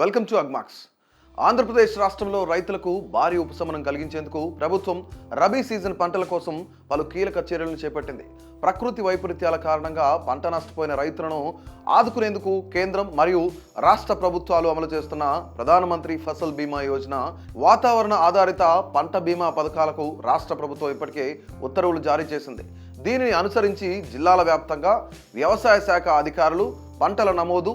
Welcome to Agmax. Andhra Pradesh రాష్ట్రంలో రైతులకు భారీ ఉపశమనం కలిగించేందుకు ప్రభుత్వం రబీ సీజన్ పంటల కోసం పలు కీలక చర్యలను చేపట్టింది. ప్రకృతి వైపరీత్యాల కారణంగా పంట నష్టపోయిన రైతులను ఆదుకునేందుకు కేంద్రం మరియు రాష్ట్ర ప్రభుత్వాలు అమలు చేస్తున్న ప్రధానమంత్రి ఫసల్ బీమా యోజన వాతావరణ ఆధారిత పంట బీమా పథకాలకు రాష్ట్ర ప్రభుత్వం ఇప్పటికే ఉత్తర్వులు జారీ చేసింది. దీనిని అనుసరించి జిల్లాల వ్యాప్తంగా వ్యవసాయ శాఖ అధికారులు పంటల నమోదు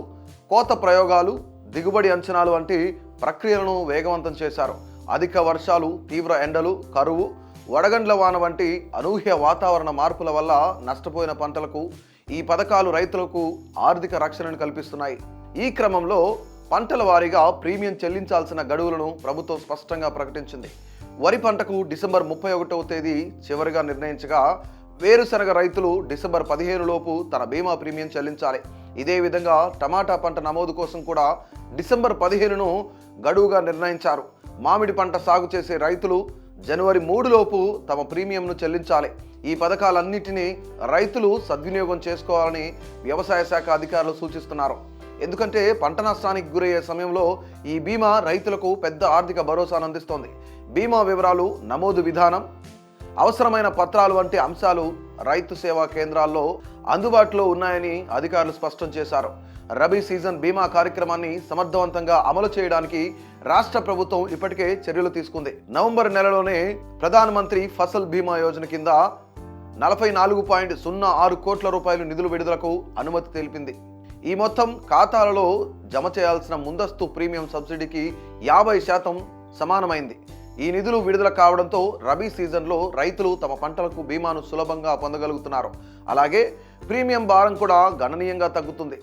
కోత ప్రయోగాలు దిగుబడి అంచనాలు వంటి ప్రక్రియలను వేగవంతం చేశారు. అధిక వర్షాలు తీవ్ర ఎండలు కరువు వడగండ్ల వాన వంటి అనూహ్య వాతావరణ మార్పుల వల్ల నష్టపోయిన పంటలకు ఈ పథకాలు రైతులకు ఆర్థిక రక్షణను కల్పిస్తున్నాయి. ఈ క్రమంలో పంటల వారీగా ప్రీమియం చెల్లించాల్సిన గడువులను ప్రభుత్వం స్పష్టంగా ప్రకటించింది. వరి పంటకు డిసెంబర్ ముప్పై ఒకటవ తేదీ చివరిగా నిర్ణయించగా వేరుశనగ రైతులు డిసెంబర్ పదిహేను లోపు తన బీమా ప్రీమియం చెల్లించాలి. ఇదే విధంగా టమాటా పంట నమోదు కోసం కూడా డిసెంబర్ పదిహేనును గడువుగా నిర్ణయించారు. మామిడి పంట సాగు చేసే రైతులు జనవరి మూడులోపు తమ ప్రీమియంను చెల్లించాలి. ఈ పథకాలన్నింటినీ రైతులు సద్వినియోగం చేసుకోవాలని వ్యవసాయ శాఖ అధికారులు సూచిస్తున్నారు. ఎందుకంటే పంట నష్టానికి గురయ్యే సమయంలో ఈ బీమా రైతులకు పెద్ద ఆర్థిక భరోసాను అందిస్తోంది బీమా వివరాలు నమోదు విధానం అవసరమైన పత్రాలు వంటి అంశాలు రైతు సేవా కేంద్రాల్లో అందుబాటులో ఉన్నాయని అధికారులు స్పష్టం చేశారు. రబీ సీజన్ బీమా కార్యక్రమాన్ని సమర్థవంతంగా అమలు చేయడానికి రాష్ట్ర ప్రభుత్వం ఇప్పటికే చర్యలు తీసుకుంది. నవంబర్ నెలలోనే ప్రధానమంత్రి ఫసల్ బీమా యోజన కింద నలభై నాలుగు పాయింట్ సున్నా ఆరు కోట్ల రూపాయలు నిధులు విడుదలకు అనుమతి తెలిపింది. ఈ మొత్తం ఖాతాలలో జమ చేయాల్సిన ముందస్తు ప్రీమియం సబ్సిడీకి యాభై శాతం సమానమైంది. ఈ నిధులు విడుదల కావడంతో రబీ సీజన్లో రైతులు తమ పంటలకు బీమాను సులభంగా పొందగలుగుతున్నారు. అలాగే ప్రీమియం భారం కూడా గణనీయంగా తగ్గుతుంది.